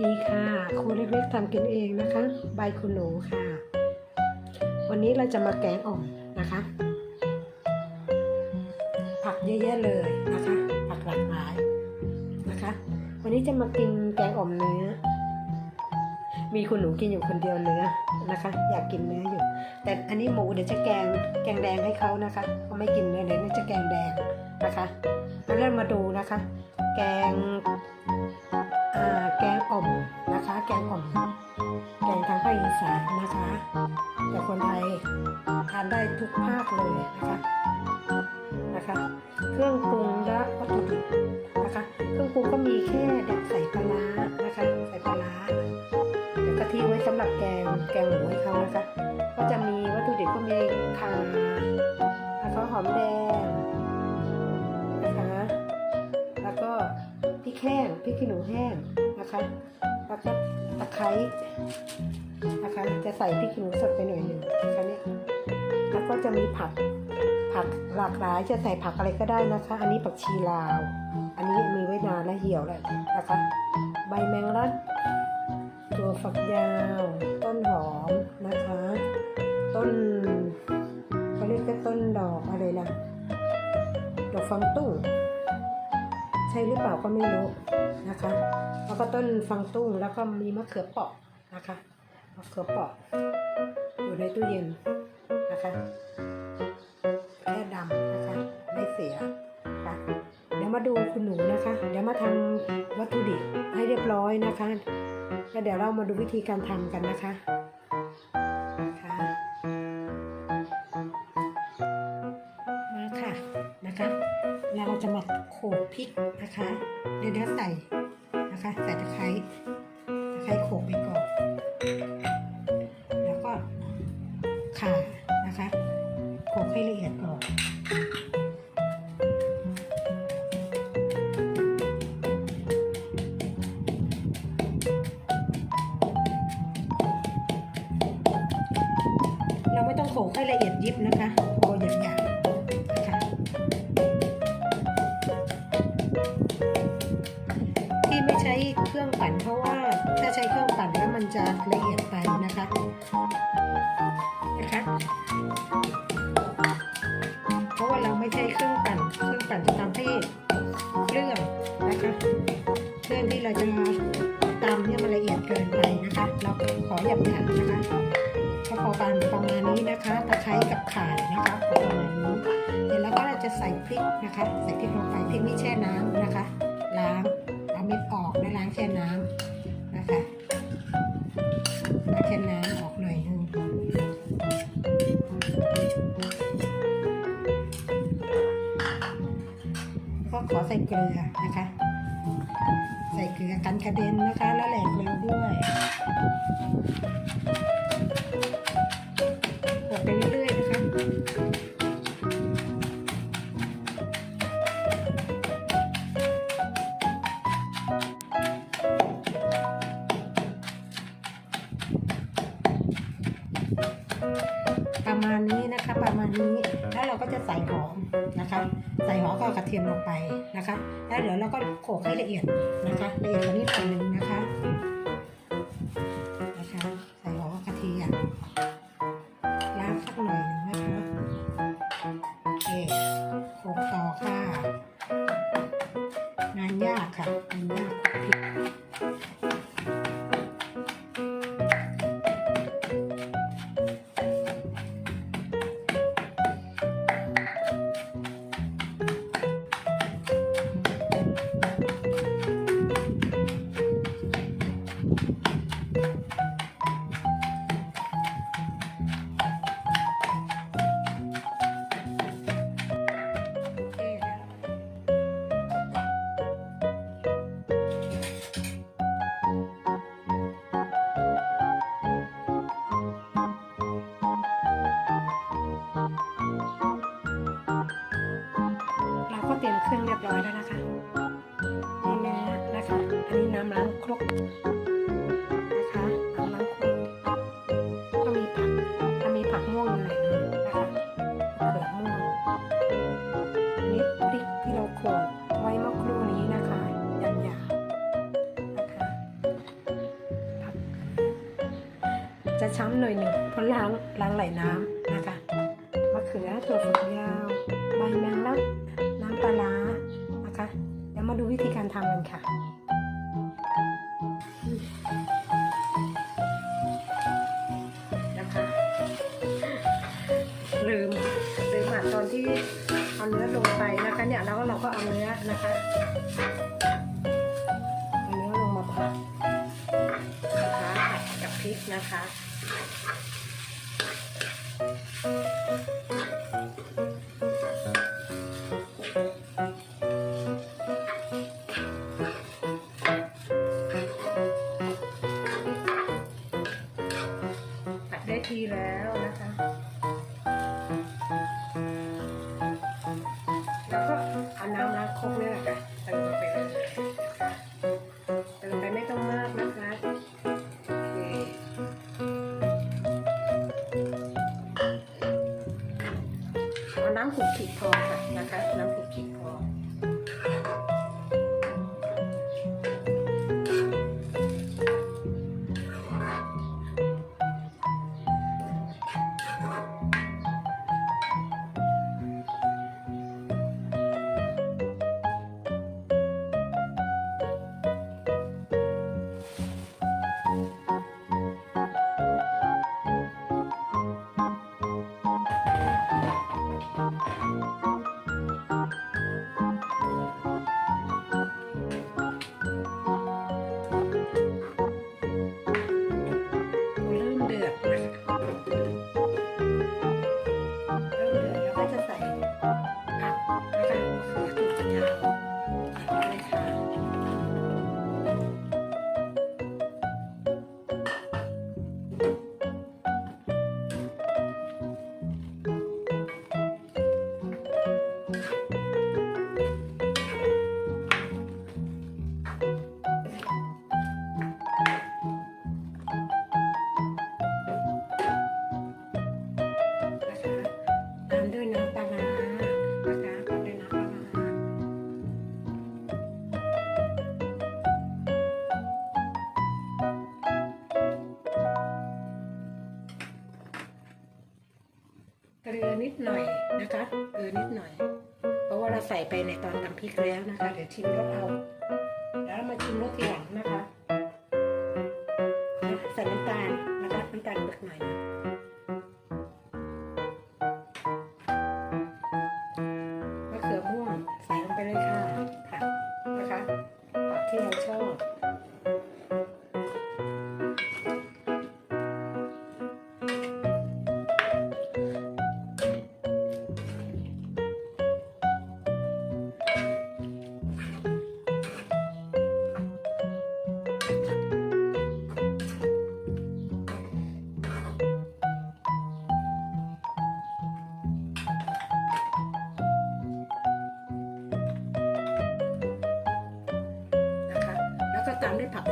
ดีค่ะครูเล็กๆทำกินเองนะคะ ใบคุณหนูค่ะ วันนี้เราจะมาแกงอ่อมนะคะ ผักเยอะแยะเลยนะคะ ผักหลากหลายนะคะ วันนี้จะมากินแกงอ่อมเนื้อ มีคุณหนูกินอยู่คนเดียวเนื้อนะคะ อยากกินเนื้ออยู่ แต่อันนี้หมูเดี๋ยวจะแกงแกงแดงให้เขานะคะเขาไม่กินเนื้อเดี๋ยวจะแกงแดงนะคะแล้วเรามาดูนะคะ แกง แกงอ่อมนะคะ แกงอ่อมแกงทางภาคอีสานนะคะ แต่คนไทยทานได้ทุกภาคเลยนะคะนะคะ เครื่องปรุงและวัตถุดิบนะคะ เครื่องปรุงก็มีแค่เนี่ยใส่ปลาร้านะคะใส่ปลาร้าเดี๋ยวกะทิไว้สำหรับแกงแกงหมูให้เขานะคะ ก็จะมีวัตถุดิบก็มีข่าแล้วก็หอมแดงนะคะ แล้วก็พริกแห้งพริกขี้หนูแห้ง นะคะแล้วก็ตะไคร้นะคะ จะใส่พริกขี้หนูสดไปหน่อยหนึ่งนะคะเนี่ยแล้วก็จะมีผักผักหลากหลายจะใส่ผักอะไรก็ได้นะคะ อันนี้ผักชีลาว อันนี้มีไว้นานและเหี่ยวแล้วนะคะ ใบแมงลักตัวฝักยาว ต้นหอมนะคะ ต้นเขาเรียกว่ต้นดอกอะไรนะดอกฟางตุ้งใช่หรือเปล่าก็ไม่รู้ นะคะ แล้วก็ต้นฟังตุ้งแล้วก็มีมะเขือเปราะนะคะมะเขือเปราะอยู่ในตู้เย็นนะคะแค่ดำนะคะไม่เสียนะคะเดี๋ยวมาดูคุณหนูนะคะ เดี๋ยวมาทำวัตถุดิบให้เรียบร้อยนะคะแล้วเดี๋ยวเรามาดูวิธีการทำกันนะคะนะคะมาค่ะนะคะเราจะมาโขลกพริกนะคะ เดี๋ยวเดี๋ยวใส่ ใส่ตะไคร้ตะไคร้โขกไปก่อน ช้เครื่องปั่นเพราะว่าถ้าใช้เครื่องปั่นแล้วมันจะละเอียดไปนะคะนะคะ เพราะว่าเราไม่ใช้เครื่องปั่น เครื่องปั่นจะทำให้เครื่องนะคะเครื่องที่เราจะตำเนี่ยมันละเอียดเกินไปนะคะ เราขอหยับยันนะคะก็พอประมาณประมาณนี้นะคะตะไคร้กับข่านะคะประมาณนี้เสร็จแล้วก็เราจะใส่พริกนะคะ ใส่พริกลงไปพริกนี่แช่น้ำนะคะ ล้าง แล้วล้างแช่น้ำนะคะล้างแช่น้ำออกหน่อยนึงก็ขอใส่เกลือนะคะ ใส่เกลือกันกระเด็นนะคะแล้วแหละ จะใส่หอมนะคะ ใส่หอมกับกระเทียมลงไปนะคะ แล้วเดี๋ยวเราก็โขลกให้ละเอียดนะคะละเอียดกว่านี้หน่อยหนึงนะคะนะคะ ใส่หอมกระเทียมล้างสักหน่อยนึงนะคะโอเคโขลกต่อค่ะงานยากค่ะงานยากโขลกพริก ต็มเครื่องเรียบร้อยแล้วนะคะนี่เนื้นะคะ อันนี้น้ำล้างครกนะคะน้ำล้างครกก็มีผักก็มีผักม่วงอยู่หน่อยนึงนะคะเกลือม่วงนิดพริกที่เราโขลกไว้เมื่อครู่นี้นะคะยาบๆนะคะผักจะช้ำหน่อยหนึ่งเพราะล้างล้างไหลน้ำนะคะมะเขือตัวฝักยาวใบแมงลัก ปลาร้านะคะ เดี๋ยวมาดูวิธีการทำกันค่ะ นะคะลืมลืมหมักตอนที่เอาเนื้อลงไปนะคะเนี่ยแล้วเราก็เอาเนื้อนะคะเนื้อลงมาผัดนะคะกับพริกนะคะ ครบเลยนะคะ ไปในตอนตำพริกแล้วนะคะ เดี๋ยวชิมรสเอา แล้วมาชิมรสทีหลังนะคะ ตามด้วยผัก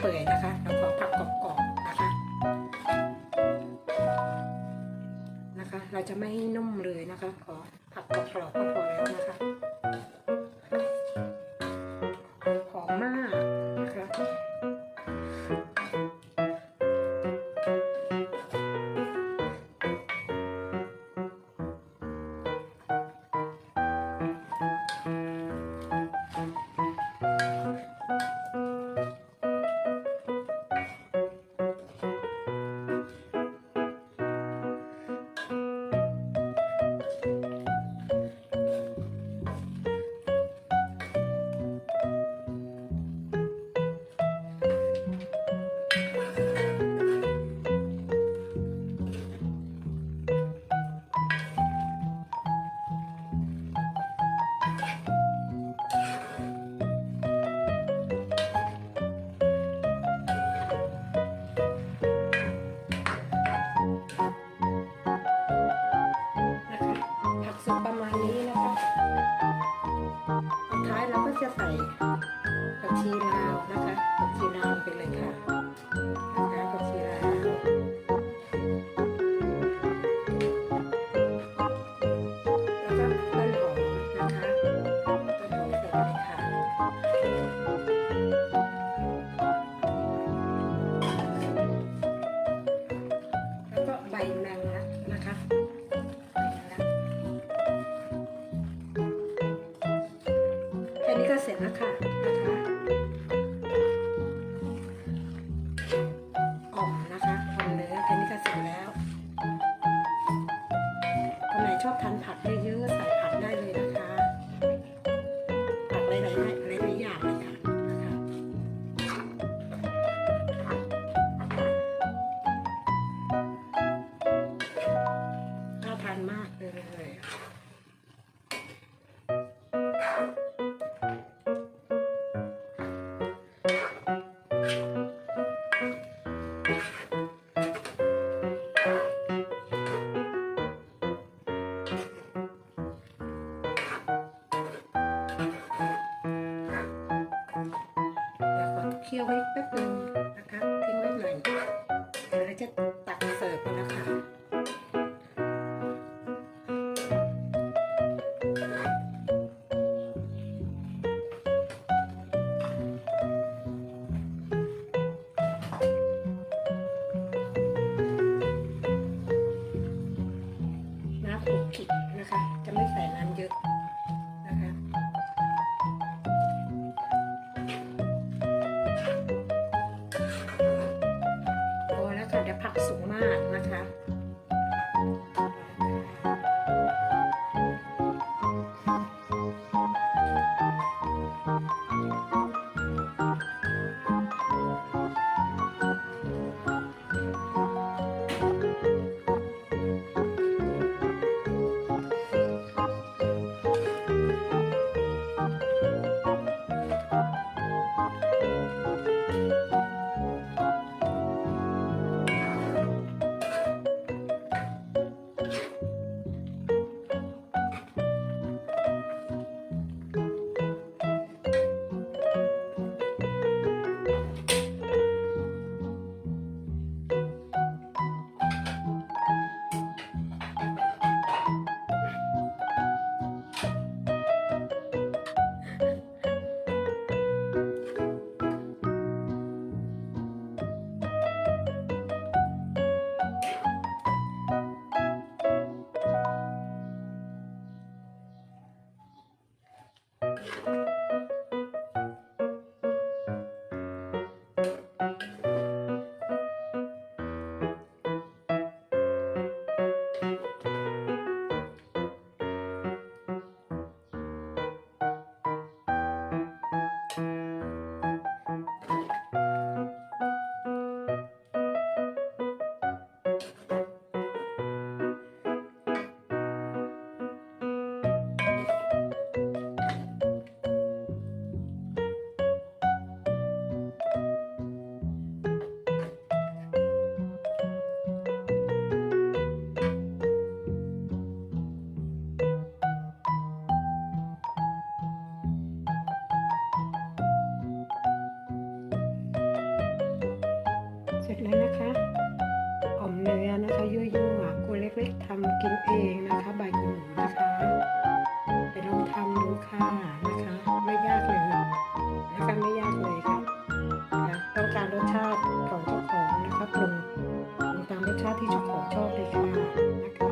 เปื่อยนะคะแล้วก็ผักกรอบๆนะคะ นะคะ เราจะไม่ให้นุ่มเลยนะคะขอ até. คนไหนชอบทานผักเยอะๆใส่ผักได้เลยนะคะ ไว้แป๊บนึงนะคะทิ้งไว้หน่อยเดี๋ยวเราจะตักเสิร์ฟกันนะคะน้ำผงขิดนะคะ จะไม่ใส่น้ำเยอะาที่เจ้าของชอบเลยค่ะ